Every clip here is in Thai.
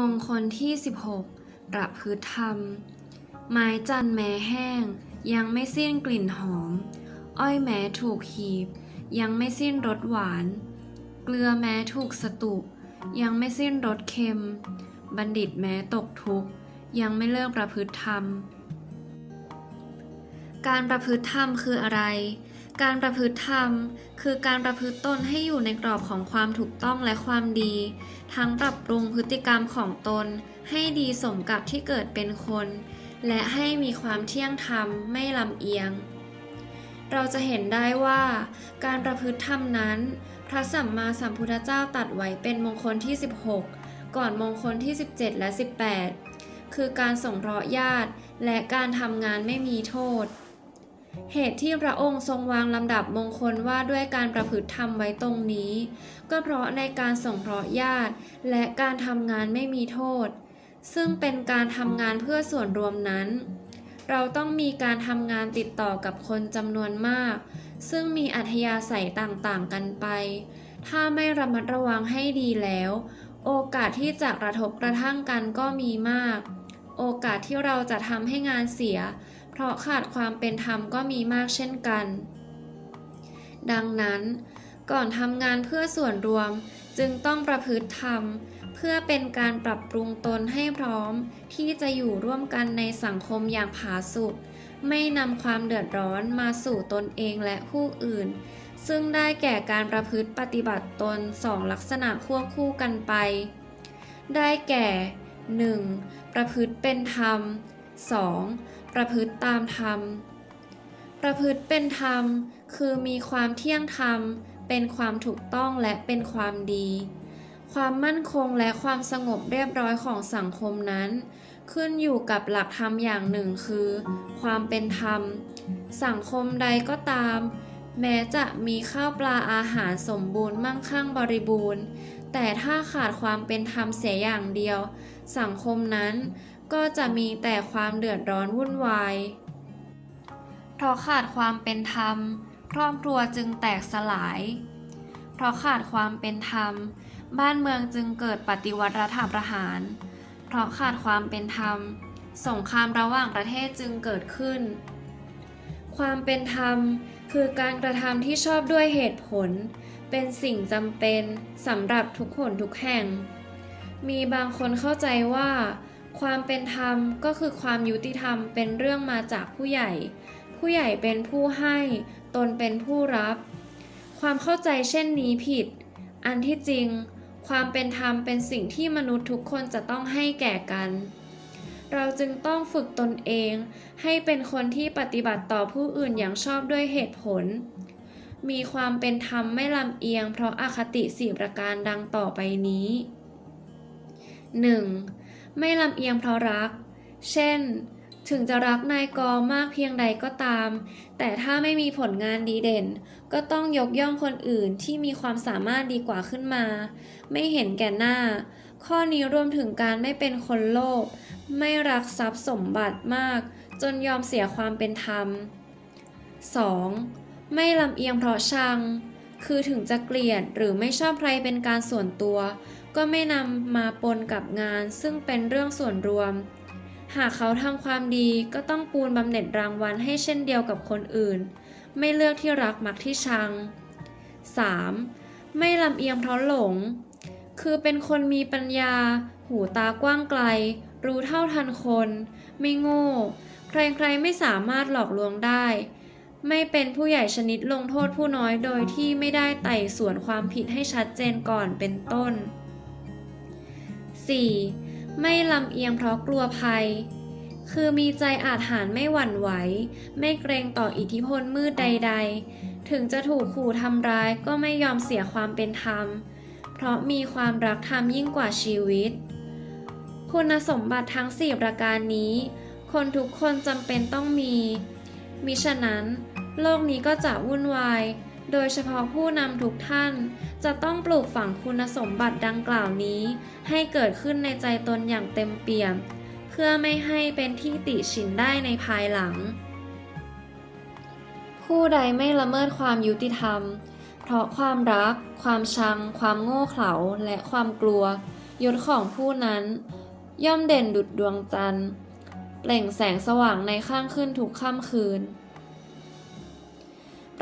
มงคลที่ 16 ประพฤติธรรม ไม้จันแม้แห้ง ยังไม่สิ้นกลิ่นหอม อ้อยแม้ถูกหีบ ยังไม่สิ้นรสหวาน เกลือแม้ถูกสตุ ยังไม่สิ้นรสเค็ม บัณฑิตแม้ตกทุกข์ ยังไม่เลิกประพฤติธรรม การประพฤติธรรมคืออะไร การประพฤติธรรม คือการประพฤติตนให้อยู่ในกรอบของความถูกต้องและความดี ทั้งปรับปรุงพฤติกรรมของตน ให้ดีสมกับที่เกิดเป็นคน และให้มีความเที่ยงธรรมไม่ลำเอียง เราจะเห็นได้ว่า การประพฤติธรรมนั้น พระสัมมาสัมพุทธเจ้าตัดไว้เป็นมงคลที่ 16 ก่อนมงคลที่ 17 และ 18 คือการส่งเคราะห์ญาติ และการทำงานไม่มีโทษ เหตุที่พระองค์ทรงวางลำดับมงคลว่าด้วยการประพฤติธรรมไว้ตรงนี้ ก็เพราะในการส่งเคราะห์ญาติ และการทำงานไม่มีโทษ ซึ่งเป็นการทำงานเพื่อส่วนรวมนั้น เราต้องมีการทำงานติดต่อกับคนจำนวนมาก ซึ่งมีอัธยาศัยต่างๆกันไป ถ้าไม่ระมัดระวังให้ดีแล้ว โอกาสที่จะกระทบกระทั่งกันก็มีมาก โอกาสที่เราจะทำให้งานเสีย เพราะขาดความเป็นธรรมก็มีมากเช่นกัน ดังนั้น ก่อนทำงานเพื่อส่วนรวมจึงต้องประพฤติธรรม เพื่อเป็นการปรับปรุงตนให้พร้อม ที่จะอยู่ร่วมกันในสังคมอย่างผาสุกไม่นำความเดือดร้อนมาสู่ตนเองและผู้อื่น ซึ่งได้แก่การประพฤติปฏิบัติตนสองลักษณะควบคู่กันไป ได้แก่ 1. ประพฤติเป็นธรรม 2. ประพฤติตามธรรม ประพฤติเป็นธรรม คือมีความเที่ยงธรรม เป็นความถูกต้องและเป็นความดี ความมั่นคงและความสงบเรียบร้อยของสังคมนั้น ขึ้นอยู่กับหลักธรรมอย่างหนึ่งคือ ความเป็นธรรม สังคมใดก็ตาม แม้จะมีข้าวปลาอาหารสมบูรณ์มั่งคั่งบริบูรณ์ แต่ถ้าขาดความเป็นธรรมเสียอย่างเดียว สังคมนั้น ก็จะมีแต่ความเดือดร้อนวุ่นวาย เพราะขาดความเป็นธรรม ครอบครัวจึงแตกสลาย เพราะขาดความเป็นธรรม บ้านเมืองจึงเกิดปฏิวัติรัฐประหาร เพราะขาดความเป็นธรรม สงครามระหว่างประเทศจึงเกิดขึ้น ความเป็นธรรมคือการกระทำที่ชอบด้วยเหตุผล เป็นสิ่งจำเป็นสำหรับทุกคนทุกแห่ง มีบางคนเข้าใจว่า ความเป็นธรรมก็คือความยุติธรรมเป็นเรื่องมาจากผู้ใหญ่ ผู้ใหญ่เป็นผู้ให้ ตนเป็นผู้รับ ความเข้าใจเช่นนี้ผิด อันที่จริง ความเป็นธรรมเป็นสิ่งที่มนุษย์ทุกคนจะต้องให้แก่กัน เราจึงต้องฝึกตนเอง ให้เป็นคนที่ปฏิบัติต่อผู้อื่นอย่างชอบด้วยเหตุผล มีความเป็นธรรมไม่ลำเอียง เพราะอาคติสี่ประการดังต่อไปนี้ 1. ไม่ลำเอียงเพราะรัก เช่น ถึงจะรักนายกอมากเพียงใดก็ตาม แต่ถ้าไม่มีผลงานดีเด่น ก็ต้องยกย่องคนอื่นที่มีความสามารถดีกว่าขึ้นมา ไม่เห็นแก่หน้า ข้อนี้รวมถึงการไม่เป็นคนโลภ ไม่รักทรัพย์สมบัติมาก จนยอมเสียความเป็นธรรม 2. ไม่ลำเอียงเพราะชัง คือถึงจะเกลียดหรือไม่ชอบใครเป็นการส่วนตัว ก็ไม่นำมาปนกับงานซึ่งเป็นเรื่องส่วนรวม หากเขาทำความดีก็ต้องปูนบำเหน็จรางวัลให้เช่นเดียวกับคนอื่น ไม่เลือกที่รักมักที่ชัง 3. ไม่ลำเอียงเพราะหลง คือเป็นคนมีปัญญา หูตากว้างไกล รู้เท่าทันคน ไม่โง่ ใครๆไม่สามารถหลอกลวงได้ไม่เป็นผู้ใหญ่ชนิดลงโทษผู้น้อยโดยที่ไม่ได้ไต่สวนความผิดให้ชัดเจนก่อนเป็นต้น 4. ไม่ลำเอียงเพราะกลัวภัย คือมีใจอาจหารไม่หวั่นไหว ไม่เกรงต่ออิทธิพลมืดใด ๆ ถึงจะถูกขู่ทำร้ายก็ไม่ยอมเสียความเป็นธรรม เพราะมีความรักธรรมยิ่งกว่าชีวิต คุณสมบัติทั้ง 4 ประการนี้ คนทุกคนจำเป็นต้องมี มิฉะนั้น โลกนี้ก็จะวุ่นวาย โดยเฉพาะผู้นำทุกท่าน จะต้องปลูกฝังคุณสมบัติดังกล่าวนี้ ให้เกิดขึ้นในใจตนอย่างเต็มเปี่ยม เพื่อไม่ให้เป็นที่ติฉินได้ในภายหลัง ผู้ใดไม่ละเมิดความยุติธรรม เพราะความรัก ความชัง ความโง่เขลาและความกลัวยศของผู้นั้น ย่อมเด่นดุจดวงจันทร์เปล่งแสงสว่างในข้างขึ้นทุกค่ำคืน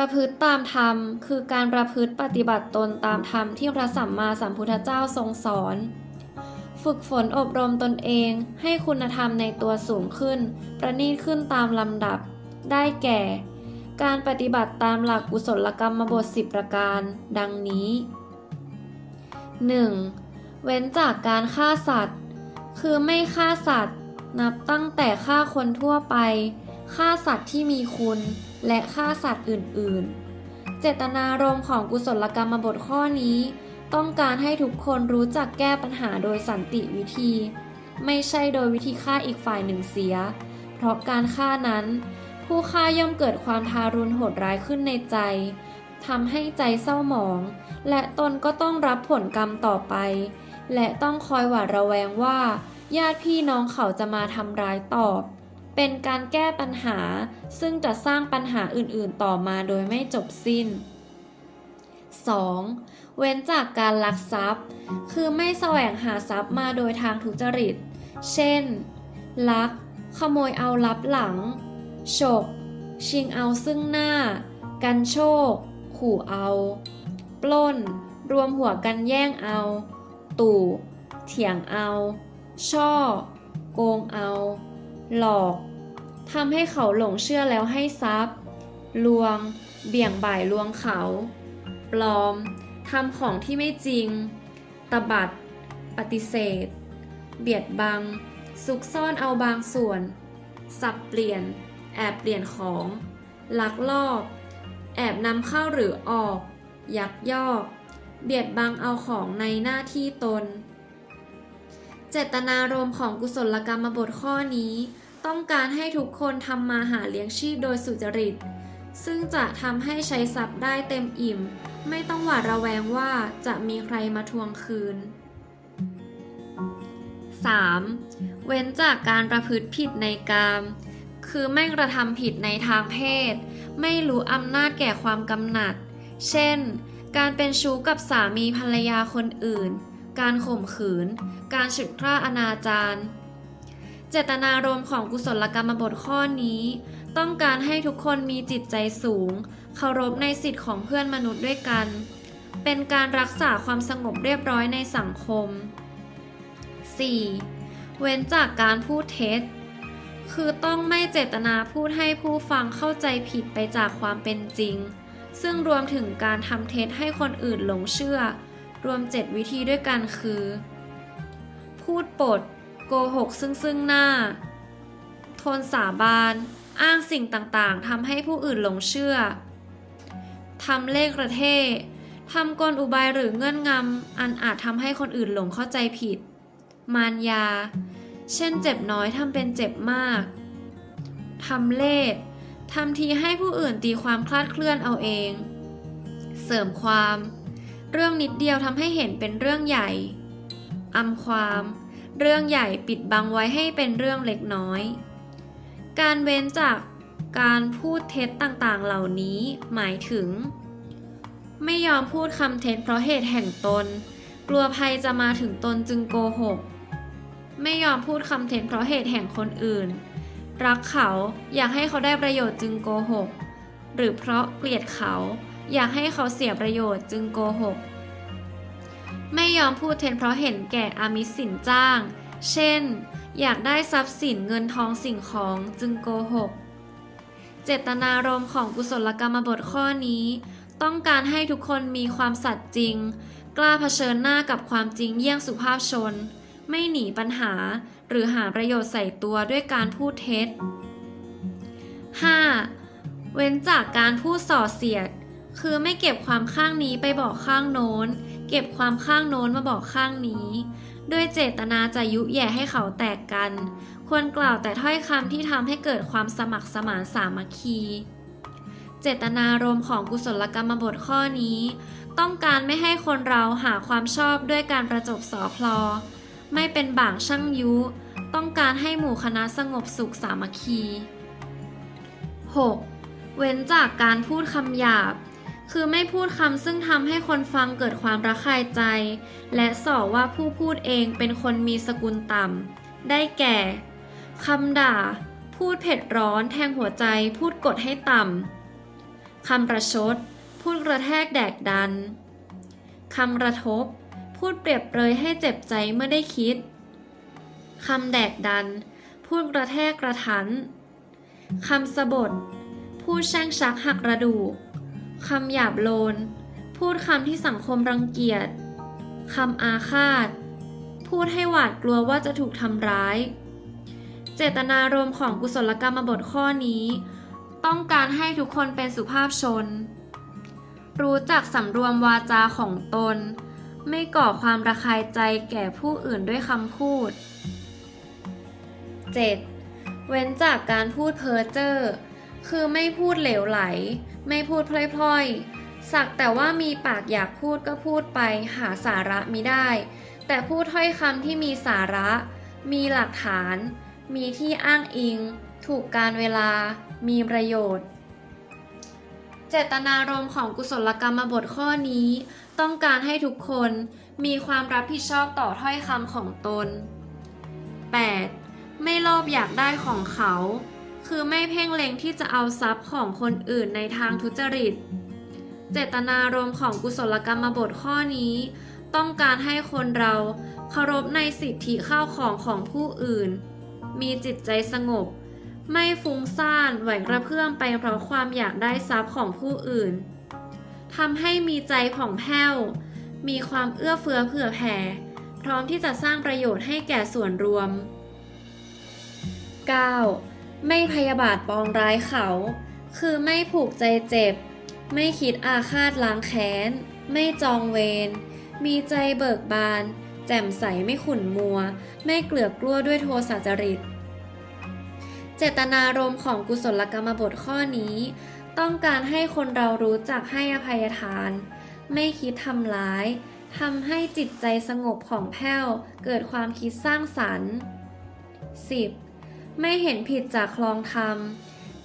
ประพฤติตามธรรม คือการประพฤติปฏิบัติตนตามธรรมที่พระสัมมาสัมพุทธเจ้าทรงสอน ฝึกฝนอบรมตนเองให้คุณธรรมในตัวสูงขึ้น ประณีตขึ้นตามลำดับ ได้แก่ การปฏิบัติตามหลักกุศลกรรมบท10ประการ ดังนี้ 1. เว้นจากการฆ่าสัตว์ คือไม่ฆ่าสัตว์ นับตั้งแต่ฆ่าคนทั่วไป ฆ่าสัตว์ที่มีคุณ และฆ่าสัตว์อื่นๆ เจตนารมณ์ของกุศลกรรมบทข้อนี้ ต้องการให้ทุกคนรู้จักแก้ปัญหาโดยสันติวิธี ไม่ใช่โดยวิธีฆ่าอีกฝ่ายหนึ่งเสีย เพราะการฆ่านั้น ผู้ฆ่าย่อมเกิดความทารุณโหดร้ายขึ้นในใจทำให้ใจเศร้าหมอง และตนก็ต้องรับผลกรรมต่อไป และต้องคอยหวาดระแวงว่า ญาติพี่น้องเขาจะมาทำร้ายตอบ เป็นการแก้ปัญหา ซึ่งจะสร้างปัญหาอื่นๆต่อมาโดยไม่จบสิ้น 2. เว้นจากการลักทรัพย์ คือไม่แสวงหาทรัพย์มาโดยทางทุจริต เช่น ลัก ขโมยเอาลับหลัง ฉก ชิงเอาซึ่งหน้า กันโชค ขู่เอา ปล้น รวมหัวกันแย่งเอา ตู่ เถียงเอา ช่อ โกงเอา หลอก ทำให้เขาหลงเชื่อแล้วให้ทรัพย์ ลวง เบี่ยงบ่ายลวงเขา ปลอม ทำของที่ไม่จริง ตบัด ปฏิเสธ เบียดบัง ซุกซ่อนเอาบางส่วน สับเปลี่ยน แอบเปลี่ยนของ ลักลอบ แอบนำเข้าหรือออก ยักยอก เบียดบังเอาของในหน้าที่ตน เจตนารมณ์ของกุศลกรรมบทข้อนี้ ต้องการให้ทุกคนทำมาหาเลี้ยงชีพโดยสุจริต ซึ่งจะทำให้ใช้ทรัพย์ได้เต็มอิ่ม ไม่ต้องหวาดระแวงว่าจะมีใครมาทวงคืน 3. เว้นจากการประพฤติผิดในกาม คือไม่กระทำผิดในทางเพศ ไม่รู้อำนาจแก่ความกำหนัด เช่น การเป็นชู้กับสามีภรรยาคนอื่น การข่มขืน การฉุดคร่าอนาจาร เจตนารมณ์ของกุศลกรรมบทข้อนี้ ต้องการให้ทุกคนมีจิตใจสูง เคารพในสิทธิของเพื่อนมนุษย์ด้วยกัน เป็นการรักษาความสงบเรียบร้อยในสังคม 4. เว้นจากการพูดเท็จ คือต้องไม่เจตนาพูดให้ผู้ฟังเข้าใจผิดไปจากความเป็นจริง ซึ่งรวมถึงการทำเท็จให้คนอื่นหลงเชื่อ รวม 7 วิธีด้วยกันคือ พูดปด โกหกซึ่งซึ่งหน้า ทนสาบาน อ้างสิ่งต่างๆทำให้ผู้อื่นหลงเชื่อทำเลขระเททำกลอุบายหรือเงื่อนงำอันอาจทำให้คนอื่นหลงเข้าใจผิด มารยา เช่นเจ็บน้อยทำเป็นเจ็บมากทำเลขทำทีให้ผู้อื่นตีความคลาดเคลื่อนเอาเอง เสริมความ เรื่องนิดเดียวทำให้เห็นเป็นเรื่องใหญ่อำความ เรื่องใหญ่ปิดบังไว้ให้เป็นเรื่องเล็กน้อย การเว้นจากการพูดเท็จต่างๆ เหล่านี้หมายถึง ไม่ยอมพูดคำเท็จเพราะเหตุแห่งตน กลัวภัยจะมาถึงตนจึงโกหก ไม่ยอมพูดคำเท็จเพราะเหตุแห่งคนอื่น รักเขาอยากให้เขาได้ประโยชน์จึงโกหก หรือเพราะเกลียดเขา อยากให้เขาเสียประโยชน์จึงโกหก ไม่ยอมพูดเท็จเพราะเห็นแก่อามิสสินจ้าง เช่น อยากได้ทรัพย์สินเงินทองสิ่งของจึงโกหก เจตนารมณ์ของกุศลกรรมบทข้อนี้ ต้องการให้ทุกคนมีความสัตย์จริง กล้าเผชิญหน้ากับความจริงเยี่ยงสุภาพชน ไม่หนีปัญหาหรือหาประโยชน์ใส่ตัวด้วยการพูดเท็จ 5. เว้นจากการพูดส่อเสียด คือไม่เก็บความข้างนี้ไปบอกข้างโน้น เก็บความข้างโน้นมาบอกข้างนี้ด้วยเจตนาจะยุแย่ให้เขาแตกกัน ควรกล่าวแต่ถ้อยคำที่ทำให้เกิดความสมัครสมานสามัคคี เจตนารมณ์ของกุศลกรรมบทข้อนี้ ต้องการไม่ให้คนเราหาความชอบด้วยการประจบสอพลอ ไม่เป็นบ่างช่างยุ ต้องการให้หมู่คณะสงบสุขสามัคคี 6. เว้นจากการพูดคำหยาบ คือไม่พูดคำซึ่งทำให้คนฟังเกิดความระคายใจ และส่อว่าผู้พูดเองเป็นคนมีสกุลต่ำ ได้แก่คำด่า พูดเผ็ดร้อนแทงหัวใจ พูดกดให้ต่ำคำประชด พูดกระแทกแดกดันคำระทบ พูดเปรียบเปรยให้เจ็บใจเมื่อได้คิดคำแดกดัน พูดกระแทกกระทันคำสบทพูดแช่งชักหักกระดูก คำหยาบโลน พูดคำที่สังคมรังเกียจคำอาฆาต พูดให้หวาดกลัวว่าจะถูกทำร้าย เจตนารมณ์ของกุศลกรรมบทข้อนี้ ต้องการให้ทุกคนเป็นสุภาพชน รู้จักสำรวมวาจาของตน ไม่ก่อความระคายใจแก่ผู้อื่นด้วยคำพูด 7. เว้นจากการพูดเพ้อเจ้อ คือไม่พูดเหลวไหล ไม่พูดพล่อยๆ สักแต่ว่ามีปากอยากพูดก็พูดไปหาสาระมิได้ แต่พูดถ้อยคำที่มีสาระ มีหลักฐาน มีที่อ้างอิง ถูกการเวลา มีประโยชน์ เจตนารมณ์ของกุศลกรรมบทข้อนี้ ต้องการให้ทุกคนมีความรับผิดชอบต่อถ้อยคำของตน 8. ไม่โลภอยากได้ของเขา คือไม่เพ่งเล็งที่จะเอาทรัพย์ของคนอื่นในทางทุจริต เจตนารมณ์ของกุศลกรรมบทข้อนี้ ต้องการให้คนเราเคารพในสิทธิข้าวของของผู้อื่น มีจิตใจสงบ ไม่ฟุ้งซ่านไหวกระเพื่อมไปเพราะความอยากได้ทรัพย์ของผู้อื่นทำให้มีใจผ่องแผ้ว มีความเอื้อเฟื้อเผื่อแผ่ พร้อมที่จะสร้างประโยชน์ให้แก่ส่วนรวม 9. ไม่พยาบาทปองร้ายเขา คือไม่ผูกใจเจ็บ ไม่คิดอาฆาตล้างแค้น ไม่จองเวร มีใจเบิกบาน แจ่มใสไม่ขุ่นมัว ไม่เกลือกกลัวด้วยโทสะจริต เจตนารมณ์ของกุศลกรรมบทข้อนี้ ต้องการให้คนเรารู้จักให้อภัยทาน ไม่คิดทำร้ายทำให้จิตใจสงบของแผ้วเกิดความคิดสร้างสรรค์ 10. ไม่เห็นผิดจากคลองธรรม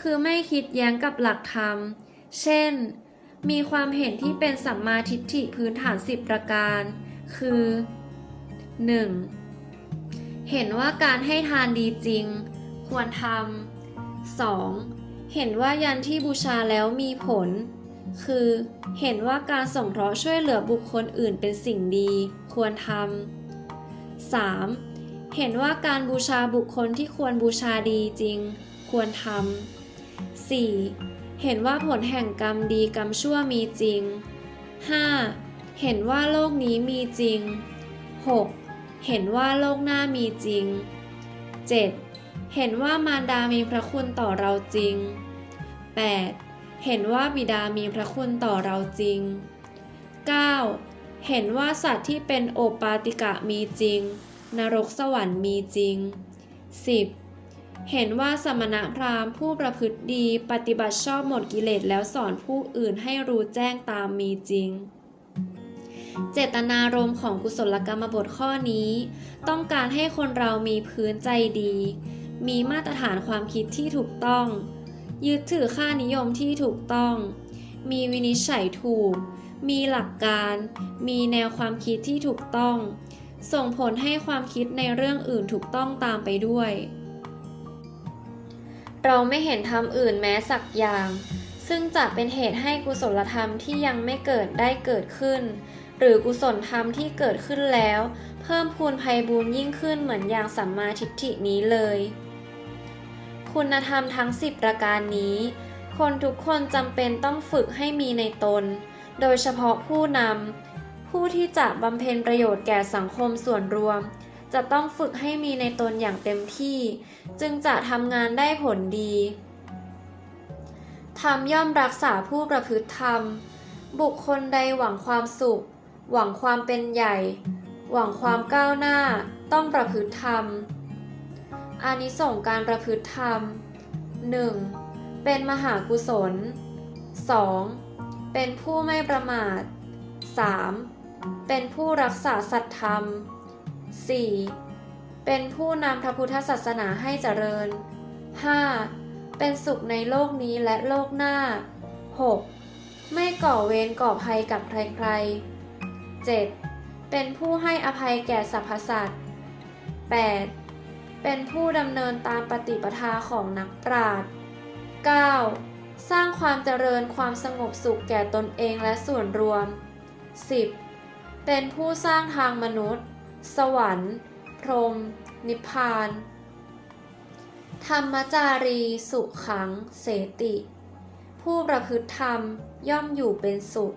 คือไม่คิดแย้งกับหลักธรรม เช่น มีความเห็นที่เป็นสัมมาทิฏฐิพื้นฐาน 10 ประการ คือ 1. เห็นว่าการให้ทานดีจริง ควรทำ 2. เห็นว่ายันที่บูชาแล้วมีผล คือ เห็นว่าการส่งเคราะห์ช่วยเหลือบุคคลอื่นเป็นสิ่งดี ควรทำ 3. เห็นว่าการบูชาบุคคลที่ควรบูชาดีจริง ควรทำ 4. เห็นว่าผลแห่งกรรมดีกรรมชั่วมีจริง 5. เห็นว่าโลกนี้มีจริง 6. เห็นว่าโลกหน้ามีจริง 7. เห็นว่ามารดามีพระคุณต่อเราจริง 8. เห็นว่าบิดามีพระคุณต่อเราจริง 9. เห็นว่าสัตว์ที่เป็นโอปาติกะมีจริง นรกสวรรค์มีจริง 10. เห็นว่าสมณะพราหมณ์ผู้ประพฤติดีปฏิบัติชอบหมดกิเลสแล้วสอนผู้อื่นให้รู้แจ้งตามมีจริง เจตนารมณ์ของกุศลกรรมบทข้อนี้ ต้องการให้คนเรามีพื้นใจดี มีมาตรฐานความคิดที่ถูกต้อง ยึดถือค่านิยมที่ถูกต้อง มีวินิจฉัยถูก มีหลักการ มีแนวความคิดที่ถูกต้อง ส่งผลให้ความคิดในเรื่องอื่นถูกต้องตามไปด้วย เราไม่เห็นธรรมอื่นแม้สักอย่าง ซึ่งจะเป็นเหตุให้กุศลธรรมที่ยังไม่เกิดได้เกิดขึ้น หรือกุศลธรรมที่เกิดขึ้นแล้ว เพิ่มพูนภัยบูญยิ่งขึ้นเหมือนอย่างสัมมาทิฏฐินี้เลย คุณธรรมทั้ง 10 ประการนี้ คนทุกคนจำเป็นต้องฝึกให้มีในตน โดยเฉพาะผู้นำ ผู้ที่จะบำเพ็ญประโยชน์แก่สังคมส่วนรวม จะต้องฝึกให้มีในตนอย่างเต็มที่ จึงจะทำงานได้ผลดีธรรมย่อมรักษาผู้ประพฤติธรรม บุคคลใดหวังความสุข หวังความเป็นใหญ่ หวังความก้าวหน้า ต้องประพฤติธรรมอานิสงส์การประพฤติธรรม 1. เป็นมหากุศล 2. เป็นผู้ไม่ประมาท 3. เป็นผู้รักษาสัตธรรม 4. เป็นผู้นำพระพุทธศาสนาให้เจริญ 5. เป็นสุขในโลกนี้และโลกหน้า 6. ไม่ก่อเวรก่อภัยกับใครๆ 7. เป็นผู้ให้อภัยแก่สรรพสัตว์ 8. เป็นผู้ดำเนินตามปฏิปทาของนักปราชญ์ 9. สร้างความเจริญความสงบสุขแก่ตนเองและส่วนรวม 10. เป็นผู้สร้างทางมนุษย์ สวรรค์ พรหมนิพพาน ธรรมจารีสุขังเสติ ผู้ประพฤติธรรมย่อมอยู่เป็นสุข